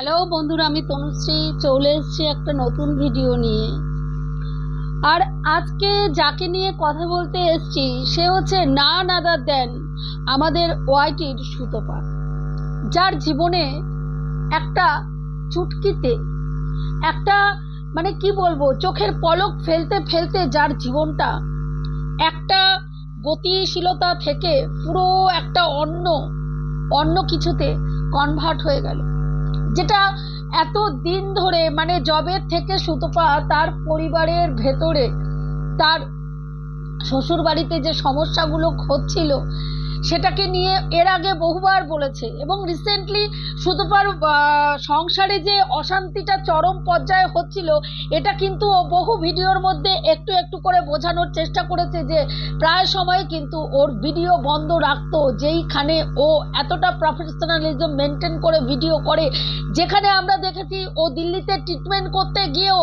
Hello বন্ধুরা, আমি তনুশ্রী চলে এসেছি একটা নতুন ভিডিও নিয়ে। আর আজকে যাকে নিয়ে কথা বলতে এসেছি, সে হচ্ছে না নাদার দেন, আমাদের ওয়াইটির সুতপা। যার জীবনে একটা চুটকিতে, একটা মানে কি বলব, চোখের পলক ফেলতে ফেলতে যার জীবনটা একটা গতিশীলতা থেকে পুরো একটা অন্য অন্য কিছুতে কনভার্ট হয়ে গেল। যেটা এত দিন ধরে মানে জবের থেকে সুতপা তার পরিবারের ভেতরে, তার শ্বশুর বাড়িতে যে সমস্যাগুলো হচ্ছিল সেটাকে নিয়ে এর আগে বহুবার বলেছে এবং রিসেন্টলি সুতপার সংসারে যে অশান্তিটা চরম পর্যায়ে হচ্ছিল, এটা কিন্তু বহু ভিডিওর মধ্যে একটু একটু করে বোঝানোর চেষ্টা করেছে যে প্রায় সময় কিন্তু ওর ভিডিও বন্ধ রাখতো, যেইখানে ও এতটা প্রফেশনালিজম মেনটেন করে ভিডিও করে। যেখানে আমরা দেখেছি ও দিল্লিতে ট্রিটমেন্ট করতে গিয়েও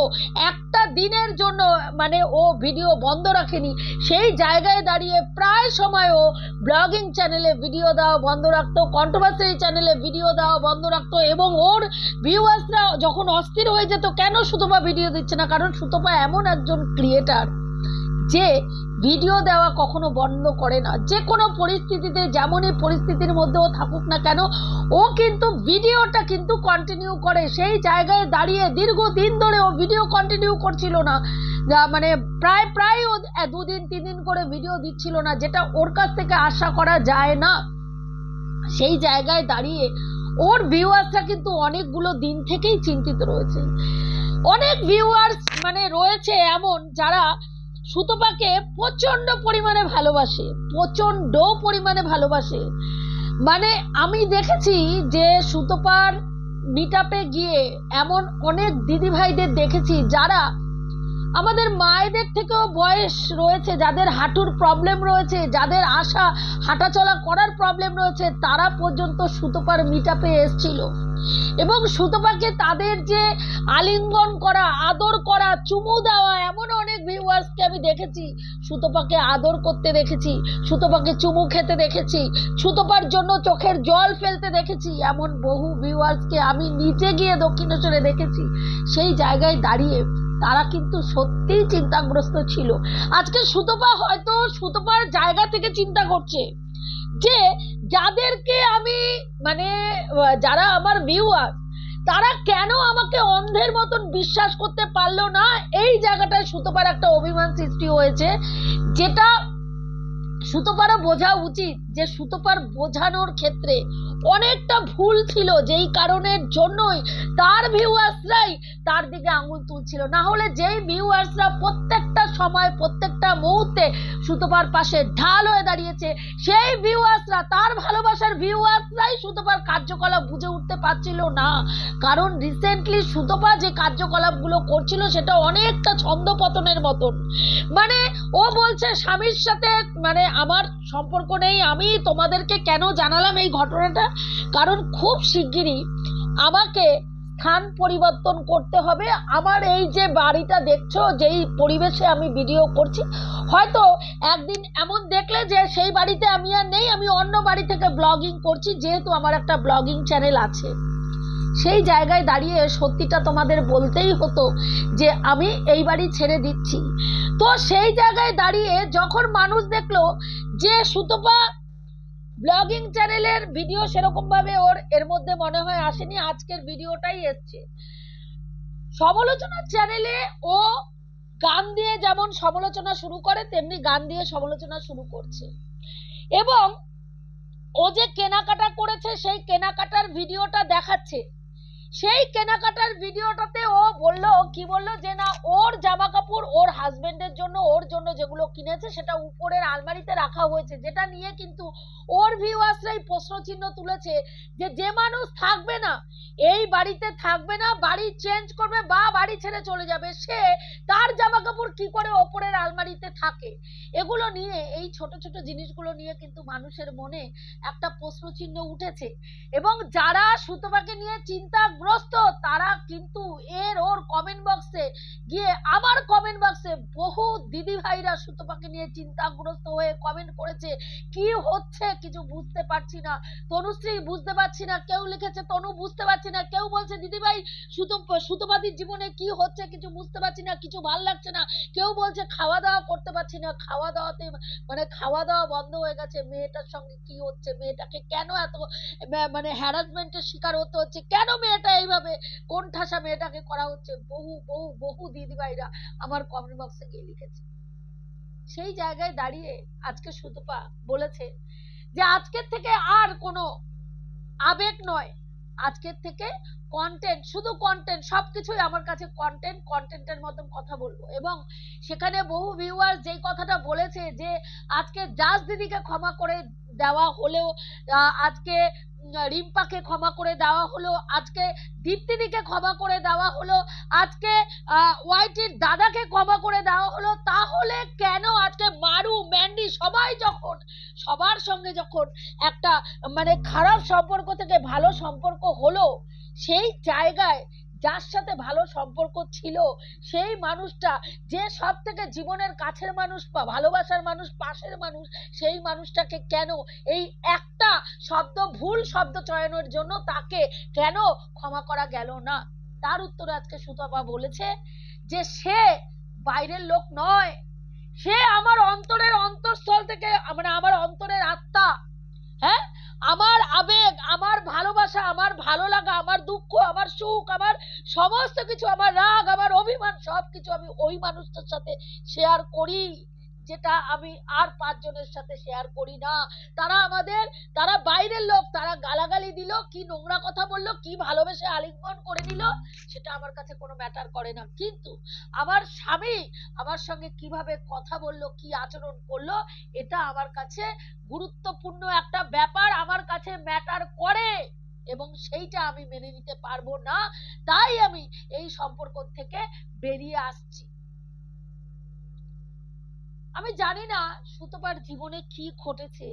একটা দিনের জন্য মানে ও ভিডিও বন্ধ রাখেনি। সেই জায়গায় দাঁড়িয়ে প্রায় সময় ও ব্লগিং চ্যানেলে ভিডিও দেওয়া বন্ধ রাখতো কন্ট্রোভার্সারি চ্যানেলে ভিডিও দেওয়া বন্ধ রাখতো এবং ওর ভিউয়ার্সরা যখন অস্থির হয়ে যেত, কেন সুতপা ভিডিও দিচ্ছে না? কারণ সুতপা এমন একজন ক্রিয়েটার যে ভিডিও দেওয়া কখনো বন্ধ করে না। যে কোনো পরিস্থিতিতে, যেমনই পরিস্থিতির মধ্যেও থাকুক না কেন, ও কিন্তু ভিডিওটা কিন্তু কন্টিনিউ করে। সেই জায়গায় দাঁড়িয়ে দীর্ঘদিন ধরে ও ভিডিও কন্টিনিউ করছিল না। যা মানে প্রায় প্রায় দুদিন তিন দিন করে ভিডিও দিচ্ছিল না, যেটা ওর কাছ থেকে আশা করা যায় না। সেই জায়গায় দাঁড়িয়ে ওর ভিউয়ার্সরা কিন্তু অনেকগুলো দিন থেকেই চিন্তিত রয়েছে। অনেক ভিউয়ার্স মানে রয়েছে এমন যারা সুতপাকে প্রচণ্ড পরিমাণে ভালোবাসে প্রচণ্ড পরিমাণে ভালোবাসে। মানে আমি দেখেছি যে সুতপার মিট গিয়ে এমন অনেক দিদিভাইদের দেখেছি যারা আমাদের মায়েদের থেকেও বয়স রয়েছে, যাদের হাঁটুর প্রবলেম রয়েছে, যাদের আশা হাঁটাচলা করার প্রবলেম রয়েছে, তারা পর্যন্ত সুতপার মিট আপে এসছিল। এবং সুতপাকে তাদের যে আলিঙ্গন করা, আদর করা, চুমু দেওয়া, এমন অনেক ভিউয়ার্সকে আমি দেখেছি। সুতপাকে আদর করতে দেখেছি, সুতপাকে চুমু খেতে দেখেছি, সুতপার জন্য চোখের জল ফেলতে দেখেছি, এমন বহু ভিউয়ার্সকে আমি নিচে গিয়ে দক্ষিণেশ্বরে দেখেছি। সেই জায়গায় দাঁড়িয়ে তারা কিন্তু সত্যিই চিন্তাগ্রস্ত ছিল। আজকে সুতপা হয়তো সুতপার জায়গা থেকে চিন্তা করছে যে, যাদেরকে আমি মানে যারা আমার ভিউয়ার তারা কেন আমাকে অন্ধের মতন বিশ্বাস করতে পারল না? এই জায়গাটায় সুতপার একটা অভিমান সৃষ্টি হয়েছে, যেটা সুতপারও বোঝা উচিত যে সুতপার বোঝানোর ক্ষেত্রে অনেকটা ভুল ছিল, যেই কারণের জন্যই তার ভিউয়ার্সরাই তার দিকে আঙুল তুলছিল। না হলে যেই ভিউয়ার্সরা প্রত্যেকটা সময়, প্রত্যেকটা মুহূর্তে সুতপার পাশে ঢাল হয়ে দাঁড়িয়েছে, সেই ভিউয়ার্সরা তার ভালোবাসার ভিউয়ার্সরাই সুতপার কার্যকলাপ বুঝে উঠতে পারছিল না। কারণ রিসেন্টলি সুতপা যে কার্যকলাপগুলো করছিল, সেটা অনেকটা ছন্দপতনের মতন। মানে ও বলছে, স্বামীর সাথে মানে আমার সম্পর্ক নেই, আমি তোমাদেরকে কেন জানালাম এই ঘটনাটা? কারণ খুব শিগগিরই আমাকে স্থান পরিবর্তন করতে হবে। আমার এই যে বাড়িটা দেখছ, যেই পরিবেশে আমি ভিডিও করছি, হয়তো একদিন এমন দেখলে যে সেই বাড়িতে আমি আর নেই, আমি অন্য বাড়ি থেকে ব্লগিং করছি, যেহেতু আমার একটা ব্লগিং চ্যানেল আছে। সেই জায়গায় দাঁড়িয়ে সত্যিটা তোমাদের বলতেই হতো যে আমি এই বাড়ি ছেড়ে দিচ্ছি। তো সেই জায়গায় দাঁড়িয়ে যখন মানুষ দেখল যে সুতপা ব্লগিং চ্যানেলের ভিডিও সেরকম ভাবে ওর এর মধ্যে মনে হয় আসেনি, আজকের ভিডিওটাই এসছে। সমালোচনার চ্যানেলে ও গান দিয়ে যেমন সমালোচনা শুরু করে, তেমনি গান দিয়ে সমালোচনা শুরু করছে। এবং ও যে কেনাকাটা করেছে, সেই কেনাকাটার ভিডিওটা দেখাচ্ছে। সেই কেনাকাটার ভিডিওটাতে ও বলল কি বলল যে না, ওর জামা কাপড় ওর হাজবেন্ডের জন্য, ওর জন্য যেগুলো কিনেছে সেটা উপরের আলমারিতে রাখা হয়েছে, যেটা নিয়ে কিন্তু ওর ভিউয়ার্সরাই প্রশ্ন চিহ্ন তুলেছে যে যে মানুষ থাকবে না, এই বাড়িতে থাকবে না, বাড়ি চেঞ্জ করবে বা বাড়ি ছেড়ে চলে যাবে, সে তার জামা কাপড় কি করে ওপরের আলমারিতে থাকে? এগুলো নিয়ে, এই ছোট ছোট জিনিসগুলো নিয়ে কিন্তু মানুষের মনে একটা প্রশ্ন চিহ্ন উঠেছে। এবং যারা সুতপাকে নিয়ে চিন্তাগ্রস্ত চিন্তাগ্রস্ত তারা কিন্তু এর ওর কমেন্ট বক্সে গিয়ে আমার কমেন্ট বক্সে বহু দিদি ভাইরা সুতপাকে নিয়ে চিন্তাগ্রস্ত হয়ে কমেন্ট করেছে, কি হচ্ছে কিছু বুঝতে পারছি না। তনুশ্রী বুঝতে পারছি না, কেউ লিখেছে, তনু বুঝতে পারছি না, কেউ বলছে, দিদি ভাই, সুতো, সুতোপাতির জীবনে কি হচ্ছে কিছু বুঝতে পারছি না, কিছু ভালো লাগছে না। কেউ বলছে খাওয়া দাওয়া করতে পারছি না খাওয়া দাওয়াতে মানে খাওয়া দাওয়া বন্ধ হয়ে গেছে, মেয়েটার সঙ্গে কি হচ্ছে, মেয়েটাকে কেন এত মানে হ্যারাসমেন্টের শিকার হতে হচ্ছে, কেন মেয়েটা এইভাবে কোন ঠাসা মেয়েটাকে করা হচ্ছে? বহু বহু বহু দিদিভাইরা আমার কমেন্ট বক্সে গিয়ে লিখেছে। সেই জায়গায় দাঁড়িয়ে আজকে সুতপা বলেছে যে, আজকের থেকে আর কোনো আবেগ নয়। আজকের থেকে কন্টেন্ট শুধু কন্টেন্ট সবকিছুই আমার কাছে কন্টেন্ট কন্টেন্টের মতন কথা বলব। এবং সেখানে বহু ভিউয়ার যেই কথাটা বলেছে যে, আজকে জাজ দিদিকে ক্ষমা করে দেওয়া হলেও আজকে রিম্পাকে ক্ষমা করে দেওয়া হলো, আজকে দীপ্তিদিকে ক্ষমা করে দেওয়া হলো, আজকে ওয়াইটির দাদাকে ক্ষমা করে দেওয়া হলো, তাহলে কেন আজকে মারু, ম্যান্ডি সবাই যখন, সবার সঙ্গে যখন একটা মানে খারাপ সম্পর্ক থেকে ভালো সম্পর্ক হলো, সেই জায়গায় যার সাথে ভালো সম্পর্ক ছিল, সেই মানুষটা যে সব থেকে জীবনের কাছের মানুষ বা ভালোবাসার মানুষ, পাশের মানুষ, সেই মানুষটাকে কেন এই একটা শব্দ, ভুল শব্দ চয়নের জন্য তাকে কেন ক্ষমা করা গেল না? তার উত্তরে আজকে সুতপা বলেছে যে, সে বাইরের লোক নয়। সে আমার অন্তরের অন্তঃস্থল থেকে মানে আমার অন্তরের আত্মা। হ্যাঁ? আমার আবেগ, আমার ভালোবাসা, আমার ভালো লাগা, আমার দুঃখ, আমার সুখ, আমার সমস্ত কিছু, আমার রাগ, আমার অভিমান সব কিছু আমি ওই মানুষটার সাথে শেয়ার করি। যেটা আমি আর পাঁচজনের সাথে শেয়ার করি না। তারা আমাদের, তারা বাইরের লোক, তারা গালাগালি দিল, কি নোংরা কথা বলল, কি ভালোবেসে আলিঙ্গন করে নিল সেটা আমার কাছে কোনো ম্যাটার করে না। কিন্তু আমার স্বামী আমার সঙ্গে কীভাবে কথা বলল, কি আচরণ করল, এটা আমার কাছে গুরুত্বপূর্ণ একটা ব্যাপার আমার কাছে ম্যাটার করে এবং সেইটা আমি মেনে নিতে পারব না। তাই আমি এই সম্পর্ক থেকে বেরিয়ে আসছি। আমি জানি না সুতপার জীবনে কি ঘটেছে।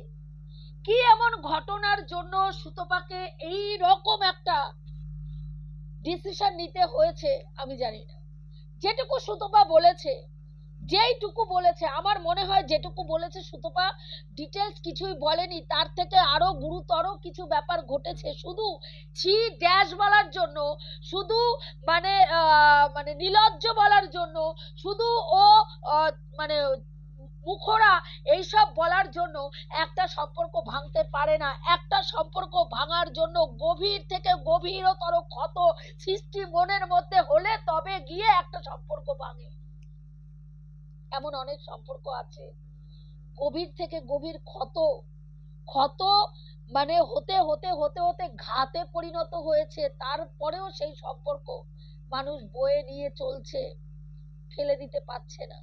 কি এমন ঘটনার জন্য সুতপাকে এই রকম একটা ডিসিশন নিতে হয়েছে আমি জানি না। যেটুকু সুতপা বলেছে, যেইটুকু বলেছে, আমার মনে হয় যেটুকু বলেছে সুতপা ডিটেলস কিছুই বলেনি। তার থেকে আরও গুরুতর কিছু ব্যাপার ঘটেছে। শুধু ছি ড্যাশ বলার জন্য, শুধু মানে মানে নিলজ্জ বলার জন্য, শুধু ও মানে মুখরা, এইসব বলার জন্য একটা সম্পর্ক ভাঙতে পারে না। একটা সম্পর্ক ভাঙার জন্য গভীর থেকে গভীরতর ক্ষত সৃষ্টি মনের মধ্যে হলে তবে গিয়ে একটা সম্পর্ক ভাঙে। এমন অনেক সম্পর্ক আছে। গভীর থেকে গভীর ক্ষত ক্ষত মানে হতে হতে হতে হতে ঘাতে পরিণত হয়েছে। তারপরেও সেই সম্পর্ক মানুষ বয়ে নিয়ে চলছে, ফেলে দিতে পারছে না।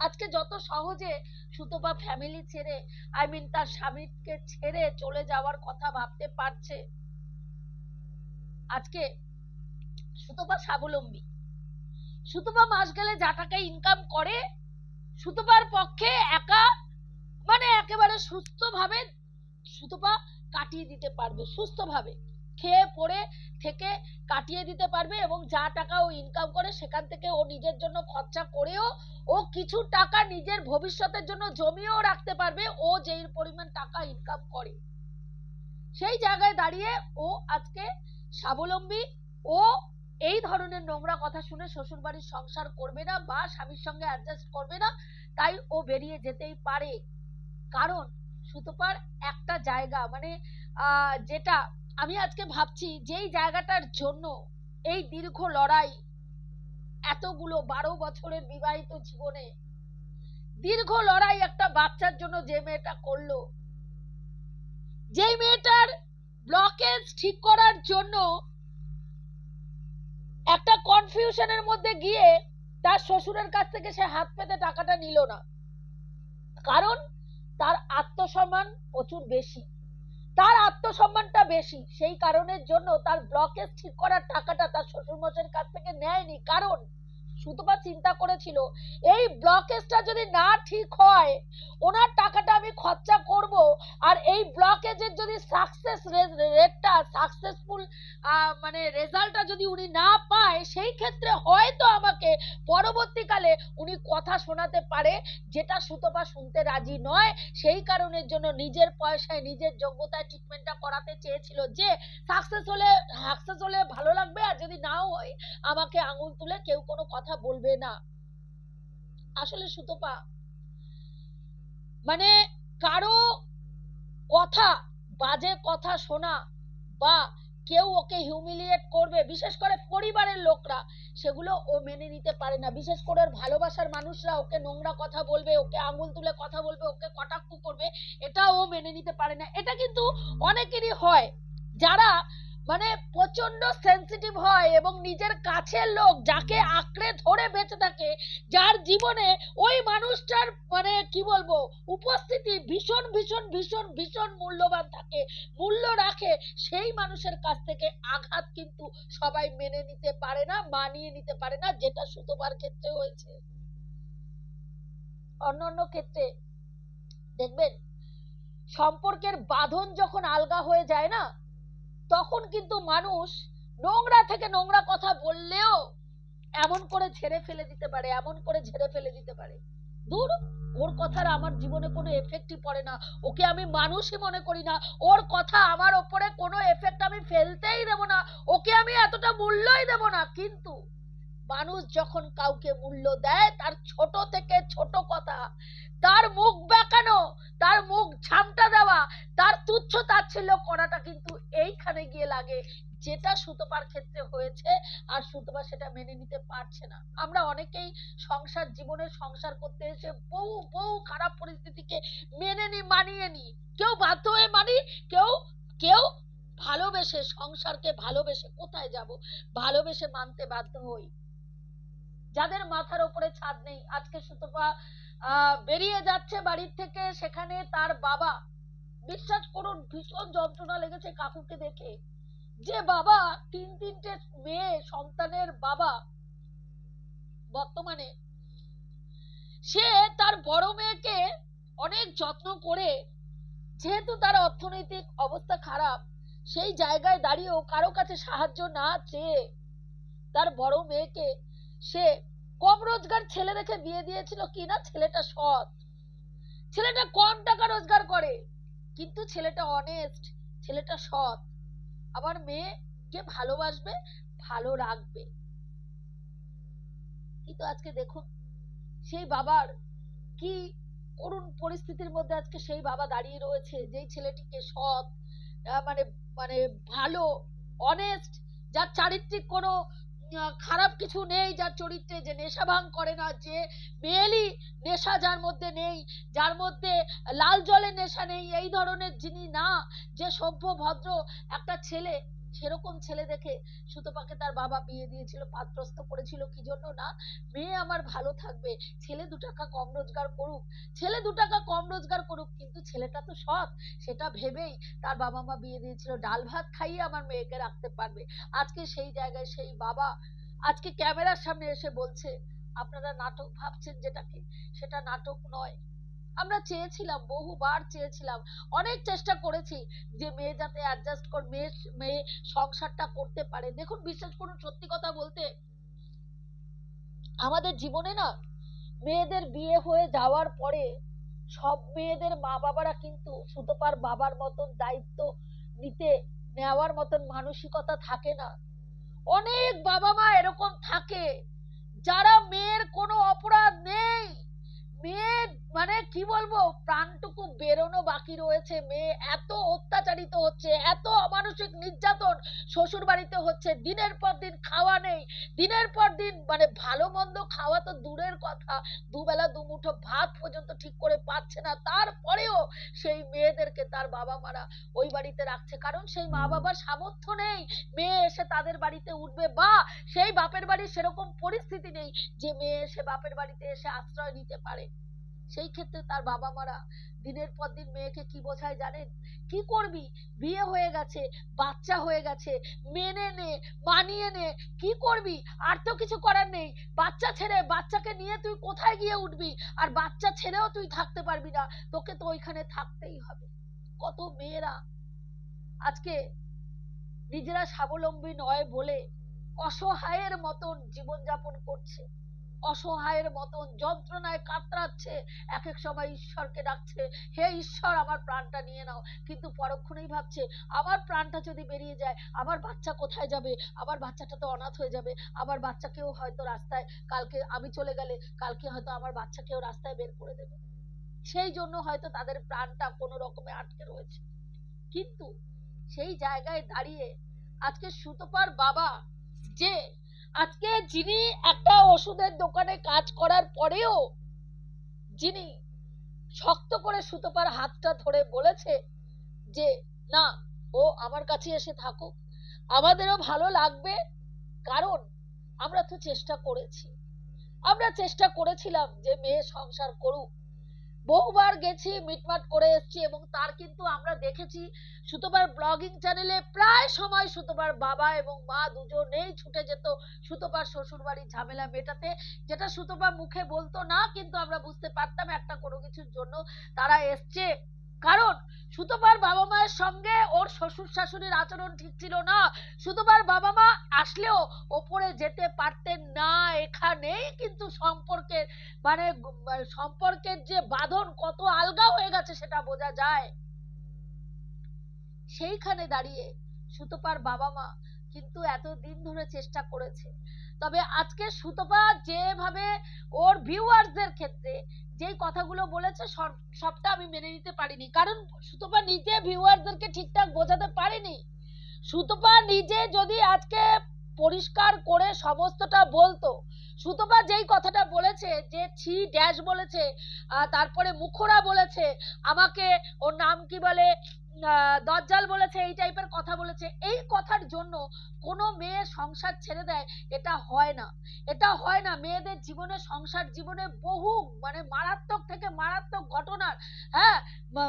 আজকে যত সহজে সুতপা ফ্যামিলি ছেড়ে আই মিন তার স্বামীকে ছেড়ে চলে যাওয়ার কথা ভাবতে পারছে, আজকে সুতপা স্বাবলম্বী। সুতপা মাস গেলে যা টাকা ইনকাম করে সুতপার পক্ষে একা মানে একেবারে সুস্থভাবে সুতপা কাটিয়ে দিতে পারবে, সুস্থভাবে। খেয়ে পড়ে থেকে কাটিয়ে দিতে পারবে এবং যা টাকা ও ইনকাম করে সেখান থেকে ও নিজের জন্য খরচা করেও ও কিছু টাকা নিজের ভবিষ্যতের জন্য জমিয়েও রাখতে পারবে। ও যেই পরিমাণ টাকা ইনকাম করে সেই জায়গায় দাঁড়িয়ে ও আজকে স্বাবলম্বী। ও এই ধরনের নোংরা কথা শুনে শ্বশুর বাড়ির সংসার করবে না বা স্বামীর সঙ্গে অ্যাডজাস্ট করবে না, তাই ও বেরিয়ে যেতেই পারে। কারণ সুতপার একটা জায়গা মানে যেটা আমি আজকে ভাবছি যেই জায়গাটার জন্য এই দীর্ঘ লড়াই এতগুলো বারো বছরের বিবাহিত জীবনে দীর্ঘ লড়াই একটা বাচ্চার জন্য যে মেয়েটা করল, যেই মেয়েটার ব্লকেজ ঠিক করার জন্য একটা কনফিউশনের মধ্যে গিয়ে তার শ্বশুরের কাছ থেকে সে হাত পেতে টাকাটা নিল না। কারণ তার আত্মসম্মান প্রচুর বেশি। তার আত্মসম্মানটা বেশি। সেই কারণের জন্য তার ব্লকেজ ঠিক করার টাকাটা তার শ্বশুরমশের কাছ থেকে নেয়নি। কারণ সুতপা চিন্তা করেছিল, এই ব্লকেজটা যদি না ঠিক হয়, ওনার টাকাটা আমি খরচা করব, আর এই ব্লকেজের যদি সাকসেস রেটটা সাকসেসফুল মানে রেজাল্টটা যদি উনি না পায়, সেই ক্ষেত্রে হয়তো আমাকে পরবর্তীকালে উনি কথা শোনাতে পারে, যেটা সুতপা শুনতে রাজি নয়। সেই কারণের জন্য নিজের পয়সায়, নিজের যোগ্যতায় ট্রিটমেন্টটা করাতে চেয়েছিল যে সাকসেস হলে সাকসেস হলে ভালো লাগবে, আর যদি নাও হয়, আমাকে আঙুল তুলে কেউ কোনো কথা বলবে না। আসলে সুতপা মানে কারও কথা, বাজে কথা শোনা বা কেউ ওকে হিউমিলিয়েট করবে, বিশেষ করে পরিবারের লোকরা, সেগুলো ও মেনে নিতে পারে না। বিশেষ করে ওর ভালোবাসার মানুষরা ওকে নোংরা কথা বলবে, ওকে আঙুল তুলে কথা বলবে, ওকে কটাক্ষ করবে, এটা ও মেনে নিতে পারে না। এটা কিন্তু অনেকেরই হয়। যারা মানে প্রচণ্ড সেনসিটিভ হয় এবং নিজের কাছের লোক যাকে আঁকড়ে ধরে বেঁচে থাকে, যার জীবনে ওই মানুষটার মানে কি বলব, উপস্থিতি ভীষণ ভীষণ ভীষণ ভীষণ মূল্যবান থাকে, মূল্য রাখে, সেই মানুষের কাছ থেকে আঘাত কিন্তু সবাই মেনে নিতে পারে না, মানিয়ে নিতে পারে না, যেটা সুতোবার ক্ষেত্রে হয়েছে। অন্যান্য ক্ষেত্রে, দেখবেন, সম্পর্কের বাঁধন যখন আলগা হয়ে যায় না তখন কিন্তু মানুষ নোংরা থেকে নোংরা কথা বললেও এমন করে ঝেড়ে ফেলে দিতে পারে, এমন করে ঝেড়ে ফেলে দিতে পারে। দূর ওর কথার আমার জীবনে কোনো এফেক্টই পড়ে না। ওকে আমি মানুষই মনে করি না। ওর কথা আমার ওপরে কোনো এফেক্ট আমি ফেলতেই দেব না। ওকে আমি এতটা মূল্যই দেব না। কিন্তু মানুষ যখন কাউকে মূল্য দেয়, তার ছোট থেকে ছোট কথা তার মুখ বেঁকানো, তার মুখ ঝামটা দেওয়া, তার তুচ্ছ তাচ্ছিল্য করাটা কিন্তু এইখানে গিয়ে লাগে। যেটা সুতপার ক্ষেত্রে হয়েছে আর সুতপা সেটা মেনে নিতে পারছে না। আমরা অনেকেই সংসার জীবনে সংসার করতে এসে বহু বহু খারাপ পরিস্থিতিকে মেনে নি, মানিয়ে নি। কেউ বাধ্য হয়ে মানি, কেউ কেউ ভালোবেসে সংসারকে ভালোবেসে কোথায় যাব, ভালোবেসে মানতে বাধ্য হই। যাদের মাথার উপরে ছাদ নেই, আজকে সুতপা বেরিয়ে যাচ্ছে বাড়ির থেকে। সেখানে তার বাবা, বিশ্বাস করুন, ভীষণ যন্ত্রণা লেগেছে কাকুকে দেখে। যে বাবা, তিন তিনটে মেয়ে, সন্তানের বাবা বর্তমানে, সে তার বড় মেয়েকে অনেক যত্ন করে, যেহেতু তার অর্থনৈতিক অবস্থা খারাপ, সেই জায়গায় দাঁড়িয়েও কারও কাছে সাহায্য না চেয়ে তার বড় মেয়েকে সে কম রোজগার ছেলে দেখে বিয়ে দিয়েছিল কিনা ছেলেটা সৎ। ছেলেটা কম টাকা রোজগার করে, কিন্তু ছেলেটা অনেস্ট ছেলেটা সৎ। আবার মেয়েকে ভালোবাসবে, ভালো রাখবে। কিন্তু আজকে দেখুন, সেই বাবার কি করুণ পরিস্থিতির মধ্যে আজকে সেই বাবা দাঁড়িয়ে রয়েছে, যেই ছেলেটিকে সৎ মানে মানে ভালো অনেস্ট যার চারিত্রিক কোনো খারাপ কিছু নেই যার চরিত্রে যে নেশা ভাঙ করে না, যে মেয়েলি নেশা যার মধ্যে নেই, যার মধ্যে লাল জলের নেশা নেই, এই ধরনের যিনি না, যে সভ্য ভদ্র একটা ছেলে সেরকম ছেলে দেখে সুতপাকে তার বাবা বিয়ে দিয়েছিল পাত্রস্থ করেছিল, কি জন্য না? মেয়ে আমার ভালো থাকবে, ছেলে দু টাকা কম রোজগার করুক। ছেলে দু টাকা কম রোজগার করুক, কিন্তু ছেলেটা তো সৎ, সেটা ভেবেই তার বাবা মা বিয়ে দিয়েছিল। ডাল ভাত খাইয়ে আমার মেয়েকে রাখতে পারবে। আজকে সেই জায়গায় সেই বাবা, আজকে ক্যামেরার সামনে এসে বলছে, আপনারা নাটক ভাবছেন যেটাকে? সেটা নাটক নয়। আমরা চেয়েছিলাম, বহুবার চেয়েছিলাম, অনেক চেষ্টা করেছি যে মেয়ে যাতে অ্যাডজাস্ট কর, মেয়ে মেয়ে সংসারটা করতে পারে। দেখুন, বিশ্বাস করুন, সত্যি কথা বলতে আমাদের জীবনে না মেয়েদের বিয়ে হয়ে যাওয়ার পরে সব মেয়েদের মা বাবারা কিন্তু সুতপার বাবার মতন দায়িত্ব নিতে, নেওয়ার মতন মানসিকতা থাকে না। অনেক বাবা মা এরকম থাকে যারা মেয়ের কোনো অপরাধ নেই। মেয়ে মানে কি বলব? প্রাণটুকু বাকি রয়েছে মেয়ে এত অত্যাচারিত হচ্ছে এত অমানসিক নির্যাতন শ্বশুর বাড়িতে হচ্ছে দিনের পর দিন খাওয়া নেই দিনের পর দিন মানে ভালো মন্দ খাওয়া তো দূরের কথা দুবেলা দুমুঠো ভাত পর্যন্ত ঠিক করে পাচ্ছে না তারপরেও সেই মেয়েদেরকে তার বাবা মারা ওই বাড়িতে রাখছে কারণ সেই মা বাবার সামর্থ্য নেই মেয়ে এসে তাদের বাড়িতে উঠবে বা সেই বাপের বাড়ির সেরকম পরিস্থিতি নেই যে মেয়ে এসে বাপের বাড়িতে এসে আশ্রয় নিতে পারে সেই ক্ষেত্রে তার বাবা মারা দিনের পর দিন মেয়েকে কি বোঝায় জানেন? কি করবি? বিয়ে হয়ে গেছে, বাচ্চা হয়ে গেছে, মেনে নে, মানিয়ে নে, কি করবি? আর তো কিছু করার নেই। বাচ্চা ছেড়ে, বাচ্চাকে নিয়ে তুই কোথায় গিয়ে উঠবি? আর বাচ্চা ছেড়েও তুই থাকতে পারবি না। তোকে তো ওইখানে থাকতেই হবে। কত মেয়েরা আজকে নিজেরা স্বাবলম্বী নয় বলে অসহায়ের মতন জীবনযাপন করছে। অসহায়ের মতন যন্ত্রণায় কাতরাচ্ছে। এক এক সময় ঈশ্বরকে ডাকছে, হে ঈশ্বর, আমার প্রাণটা নিয়ে নাও। কিন্তু পরক্ষণেই ভাবছে, আমার প্রাণটা যদি বেরিয়ে যায়, আমার বাচ্চা কোথায় যাবে? আমার বাচ্চাটা তো অনাথ হয়ে যাবে। আমার বাচ্চাকেও হয়তো রাস্তায় কালকে আমি চলে গেলে, কালকে হয়তো আমার বাচ্চাকেও রাস্তায় বের করে দেবে। সেই জন্য হয়তো তাদের প্রাণটা কোনো রকমে আটকে রয়েছে। কিন্তু সেই জায়গায় দাঁড়িয়ে আজকে সুতপার বাবা যে আজকে যিনি একটা ওষুধের দোকানে কাজ করার পরেও যিনি শক্ত করে সুতপার হাতটা ধরে বলেছে যে, না, ও আমার কাছে এসে থাকুক। আমাদেরও ভালো লাগবে। কারণ আমরা তো চেষ্টা করেছি। আমরা চেষ্টা করেছিলাম যে মেয়ে সংসার করুক। বহুবার গেছি মিটমাট করে এসেছি এবং তার কিন্তু আমরা দেখেছি সুতোবার ব্লগিং চ্যানেলে প্রায় সময় সুতোবার বাবা এবং মা দুজনেই ছুটে যেত সুতোবার শ্বশুরবাড়ির ঝামেলা মেটাতে, যেটা সুতোবা মুখে বলতো না, কিন্তু আমরা বুঝতে পারতাম একটা কোনো কিছুর জন্য তারা এসছে। কারণ সুতোবার বাবা মায়ের সঙ্গে ওর শ্বশুর শাশুড়ির আচরণ ঠিক ছিল না। সুতোবার বাবা মা আসলেও ওপরে যেতে পারতেন না এখানেই, কিন্তু সম্পর্কের মানে সম্পর্কের যে বাঁধন কত আলগা হয়ে গেছে সেটা বোঝা যায়। সেইখানে দাঁড়িয়ে সুতপার বাবা মা কিন্তু এত দিন ধরে চেষ্টা করেছে। তবে আজকে সুতপা যেভাবে ওর ভিউয়ার্সদের ক্ষেত্রে যেই কথাগুলো বলেছে সব- সবটা আমি মেনে নিতে পারিনি। কারণ সুতপা নিজে ভিউয়ারদেরকে ঠিকঠাক বোঝাতে পারেনি। সুতপা নিজে যদি আজকে পরিষ্কার করে সমস্তটা বলতো, সুতপা যেই কথাটা বলেছে, যে ছি ড্যাশ বলেছে তারপরে মুখরা বলেছে, আমাকে ওর নাম কি বলে দজ্জাল বলেছে, এই টাইপের কথা বলেছে। এই কথার জন্য কোনো মেয়ে সংসার ছেড়ে দেয়, এটা হয় না। এটা হয় না, মেয়েদের জীবনে সংসার জীবনে বহু মানে মারাত্মক থেকে মারাত্মক ঘটনার হ্যাঁ?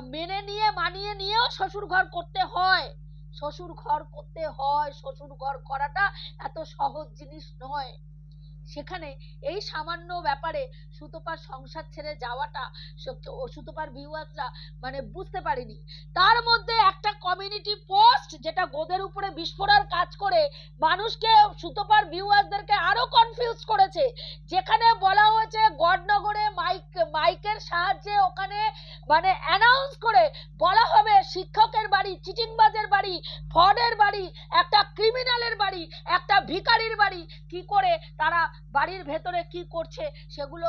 মেনে নিয়ে, মানিয়ে নিয়েও শ্বশুর ঘর করতে হয়। শ্বশুর ঘর করতে হয়, শ্বশুর ঘর করাটা এত সহজ জিনিস নয়। সেখানে এই সামান্য ব্যাপারে সুতপার সংসার ছেড়ে যাওয়াটা সুতপার ভিউয়ার্সরা মানে বুঝতে পারেনি। তার মধ্যে একটা কমিউনিটি পোস্ট যেটা গোদের উপরে বিস্ফোরার কাজ করে মানুষকে সুতপার ভিউয়ার্সদেরকে আরও কনফিউজ করেছে। যেখানে বলা হয়েছে গড়নগরে মাইক, মাইকের সাহায্যে ওখানে মানে অ্যানাউন্স করে বলা হবে শিক্ষকের বাড়ি, চিটিংবাজের বাড়ি ফডের বাড়ি, একটা ক্রিমিনালের বাড়ি, একটা ভিখারির বাড়ি। কি করে তারা বাড়ির ভেতরে কি করছে সেগুলো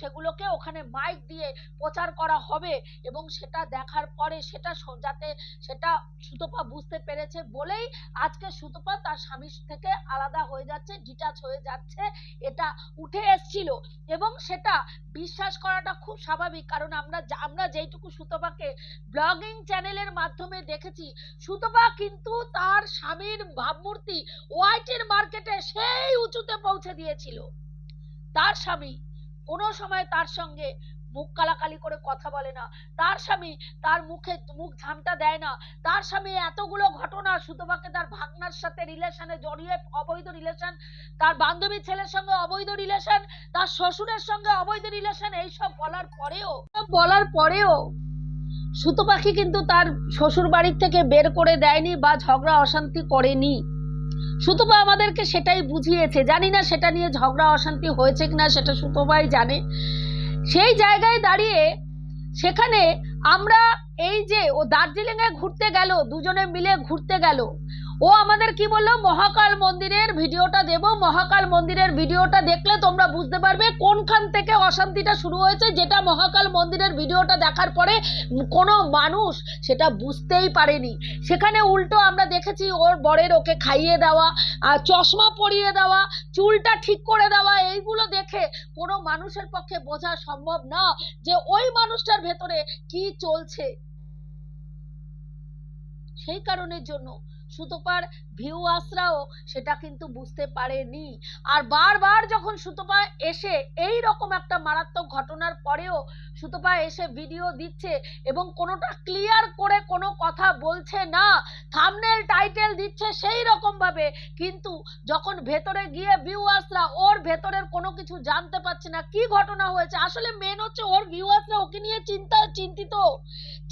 সেগুলোকে ওখানে মাইক দিয়ে প্রচার করা হবে এবং সেটা দেখার পরে সেটা যাতে সেটা সুতপা বুঝতে পেরেছে বলেই আজকে সুতপা তার স্বামীর থেকে আলাদা হয়ে যাচ্ছে ডিটাচ হয়ে যাচ্ছে, এটা উঠে এসছিল। এবং সেটা বিশ্বাস করাটা খুব স্বাভাবিক কারণ আমরা আমরা যেইটুকু সুতপাকে ব্লগিং চ্যানেলের মাধ্যমে দেখেছি, সুতপা কিন্তু তার স্বামীর ভাবমূর্তি ওয়াইটির মার্কেটে সেই উঁচুতে পৌঁছে দিয়েছিল। তার স্বামী কোনো সময় তার সঙ্গে মুখ কালাকালি করে কথা বলে না। তার স্বামী তার মুখে মুখ ঝামটা দেয় না। তার স্বামী এতগুলো ঘটনা সুতপাকে তার ভাগনার সাথে রিলেশনে জড়িয়ে অবৈধ রিলেশন তার বান্ধবীর ছেলের সঙ্গে অবৈধ রিলেশন তার শ্বশুরের সঙ্গে অবৈধ রিলেশন এইসব বলার পরেও বলার পরেও সুতপাখি কিন্তু তার শ্বশুর বাড়ির থেকে বের করে দেয়নি বা ঝগড়া অশান্তি করেনি। সুতপা আমাদেরকে সেটাই বুঝিয়েছে, জানি না সেটা নিয়ে ঝগড়া, অশান্তি হয়েছে কিনা সেটা সুতপাই জানে। সেই জায়গায় দাঁড়িয়ে সেখানে আমরা এই যে ও দার্জিলিংয়ে ঘুরতে গেল, দুজনে মিলে ঘুরতে গেল ও আমাদের কি বলল? মহাকাল মন্দিরের ভিডিওটা দেব। মহাকাল মন্দিরের ভিডিওটা দেখলে তোমরা বুঝতে পারবে কোনখান থেকে অশান্তিটা শুরু হয়েছে। যেটা মহাকাল মন্দিরের ভিডিওটা দেখার পরে কোনো মানুষ সেটা বুঝতেই পারেনি। সেখানে উল্টো আমরা দেখেছি ওর বরের ওকে খাইয়ে দেওয়া আর চশমা পরিয়ে দেওয়া, চুলটা ঠিক করে দেওয়া, এইগুলো দেখে কোনো মানুষের পক্ষে বোঝা সম্ভব না যে ওই মানুষটার ভেতরে কি চলছে। সেই কারণের জন্য সুতপার ভিউয়ার্সরাও সেটা কিন্তু বুঝতে পারেনি। আর বারবার যখন সুতপা এসে এই রকম একটা মারাত্মক ঘটনার পরেও সুতপা এসে ভিডিও দিচ্ছে এবং কোনোটা ক্লিয়ার করে কোনো কথা বলছে না থামনেল টাইটেল দিচ্ছে সেই রকম ভাবে কিন্তু যখন ভেতরে গিয়ে ভিউয়ার্সরা ওর ভেতরের কোনো কিছু জানতে পারছে না, কি ঘটনা হয়েছে? আসলে মেন হচ্ছে ওর ভিউয়ার্সরা ওকে নিয়ে চিন্তা, চিন্তিত।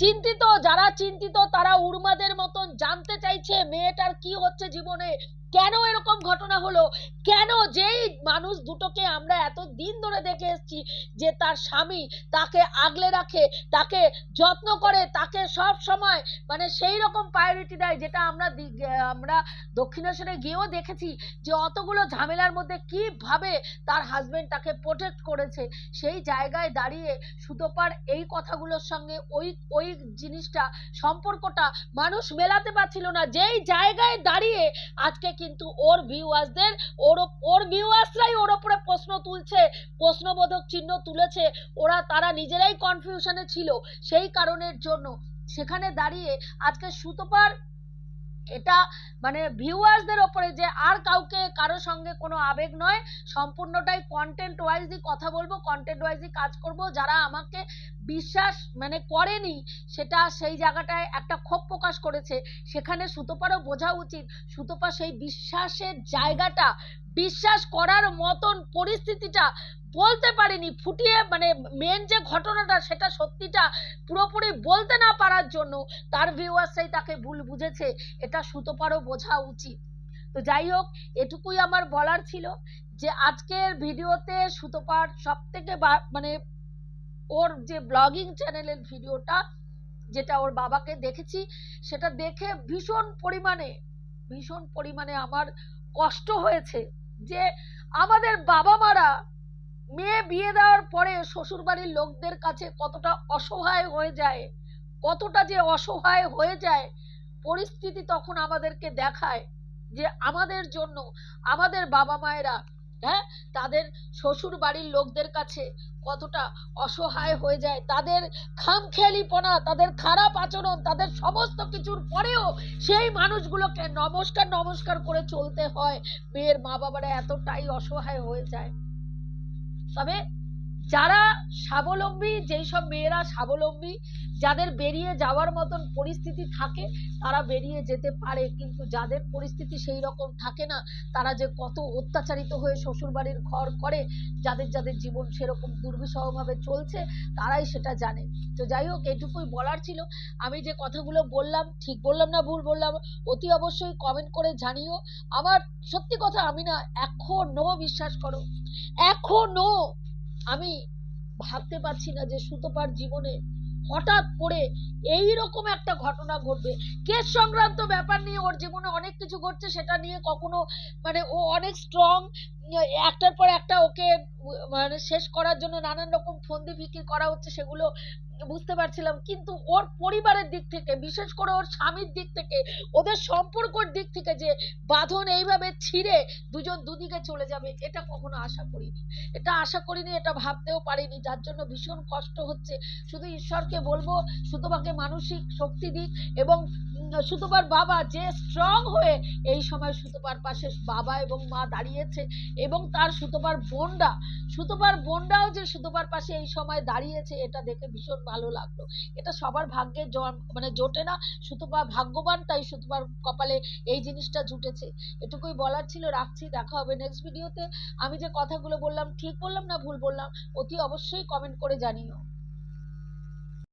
চিন্তিত, যারা চিন্তিত তারা উর্মাদের মতন জানতে চাইছে মেয়েটার কি হচ্ছে জীবনে কেন এরকম ঘটনা হলো? কেন যেই মানুষ দুটোকে আমরা এত দিন ধরে দেখে এসেছি যে তার স্বামী তাকে আগলে রাখে, তাকে যত্ন করে, তাকে সব সময় মানে সেই রকম প্রায়োরিটি দেয় যেটা আমরা আমরা দক্ষিণেশ্বরে গিয়েও দেখেছি যে অতগুলো ঝামেলার মধ্যে কীভাবে তার হাজবেন্ড তাকে প্রোটেক্ট করেছে। সেই জায়গায় দাঁড়িয়ে সুতোপার এই কথাগুলোর সঙ্গে ওই ওই জিনিসটা, সম্পর্কটা মানুষ মেলাতে পারছিল না। যেই জায়গায় দাঁড়িয়ে আজকে কিন্তু ওর ভিউয়ার্সদের ওর ওর ভিউয়ার্সরাই ওর ওপরে প্রশ্ন তুলছে, প্রশ্নবোধক চিহ্ন তুলেছে, ওরা তারা নিজেরাই কনফিউশনে ছিল। সেই কারণের জন্য সেখানে দাঁড়িয়ে আজকে সুতোপার এটা মানে ভিউয়ার্সদের ওপরে যে আর কাউকে, কারও সঙ্গে কোনো আবেগ নয়, সম্পূর্ণটাই কন্টেন্ট ওয়াইজই কথা বলব কন্টেন্ট ওয়াইজই কাজ করব, যারা আমাকে বিশ্বাস মানে করেনি, সেটা সেই জায়গাটায় একটা ক্ষোভ প্রকাশ করেছে। সেখানে সুতোপারও বোঝা উচিত, সুতোপা সেই বিশ্বাসের জায়গাটা, বিশ্বাস করার মতন পরিস্থিতিটা বলতে পারেনি, ফুটিয়ে মানে মেন যে ঘটনাটা সেটা সত্যিটা পুরোপুরি বলতে না পারার জন্য তার ভিউয়ার্সরাই তাকে ভুল বুঝেছে, এটা সুতোপারও বোঝা উচিত। তো যাই হোক, এটুকুই আমার বলার ছিল যে আজকের ভিডিওতে সুতোপার সব থেকে মানে ওর যে ব্লগিং চ্যানেলের ভিডিওটা, যেটা ওর বাবাকে দেখেছি, সেটা দেখে ভীষণ পরিমাণে ভীষণ পরিমাণে আমার কষ্ট হয়েছে যে আমাদের বাবা মারা মেয়ে বিয়ে দেওয়ার পরে শ্বশুরবাড়ির লোকদের কাছে কতটা অসহায় হয়ে যায়, কতটা যে অসহায় হয়ে যায়, পরিস্থিতি তখন আমাদেরকে দেখায় যে আমাদের জন্য, আমাদের বাবা মায়েরা হ্যাঁ? তাদের শ্বশুর বাড়ির লোকদের কাছে কতটা অসহায় হয়ে যায়। তাদের খামখেয়ালিপনা, তাদের খারাপ আচরণ, তাদের সমস্ত কিছুর পরেও সেই মানুষগুলোকে নমস্কার নমস্কার করে চলতে হয়। মেয়ের মা বাবারা এতটাই অসহায় হয়ে যায়। তবে যারা স্বাবলম্বী, যেই সব মেয়েরা স্বাবলম্বী, যাদের বেরিয়ে যাওয়ার মতন পরিস্থিতি থাকে, তারা বেরিয়ে যেতে পারে। কিন্তু যাদের পরিস্থিতি সেই রকম থাকে না, তারা যে কত অত্যাচারিত হয়ে শ্বশুরবাড়ির ঘর করে, যাদের যাদের জীবন সেরকম দুর্বিষহভাবে চলছে, তারাই সেটা জানে। তো যাই হোক, এটুকুই বলার ছিল। আমি যে কথাগুলো বললাম, ঠিক বললাম না ভুল বললাম, অতি অবশ্যই কমেন্ট করে জানিও। আমার সত্যি কথা আমি না এখনও বিশ্বাস করো, এখনও আমি ভাবতে পারছি না যে সুতপার জীবনে হঠাৎ করে এই রকম একটা ঘটনা ঘটবে। কেস সংক্রান্ত ব্যাপার নিয়ে ওর জীবনে অনেক কিছু ঘটছে, সেটা নিয়ে কখনো মানে ও অনেক স্ট্রং একটার পর একটা ওকে মানে শেষ করার জন্য নানান রকম ফন্দি ফিকির করা হচ্ছে, সেগুলো বুঝতে পারছিলাম। কিন্তু ওর পরিবারের দিক থেকে, বিশেষ করে ওর স্বামীর দিক থেকে, ওদের সম্পর্কর দিক থেকে যে বাঁধন এইভাবে ছিঁড়ে দুজন দুদিকে চলে যাবে, এটা কখনো আশা করিনি। এটা আশা করিনি, এটা ভাবতেও পারিনি। যার জন্য ভীষণ কষ্ট হচ্ছে। শুধু ঈশ্বরকে বলব সুতোবাকে মানসিক শক্তি দিক এবং সুতোবার বাবা যে স্ট্রং হয়ে এই সময় সুতোবার পাশে বাবা এবং মা দাঁড়িয়েছে এবং তার সুতোবার বোনরা সুতোবার বোনরাও যে সুতোবার পাশে এই সময় দাঁড়িয়েছে, এটা দেখে ভীষণ ভালো লাগল। এটা সবার ভাগ্যে মানে জোটে না, সুতপা ভাগ্যবান, তাই সুতোবার কপালে এই জিনিসটা জুটেছে। এটুকুই বলার ছিল, রাখছি, দেখা হবে নেক্সট ভিডিওতে আমি যে কথাগুলো বললাম, ঠিক বললাম না ভুল বললাম, অতি অবশ্যই কমেন্ট করে জানিও।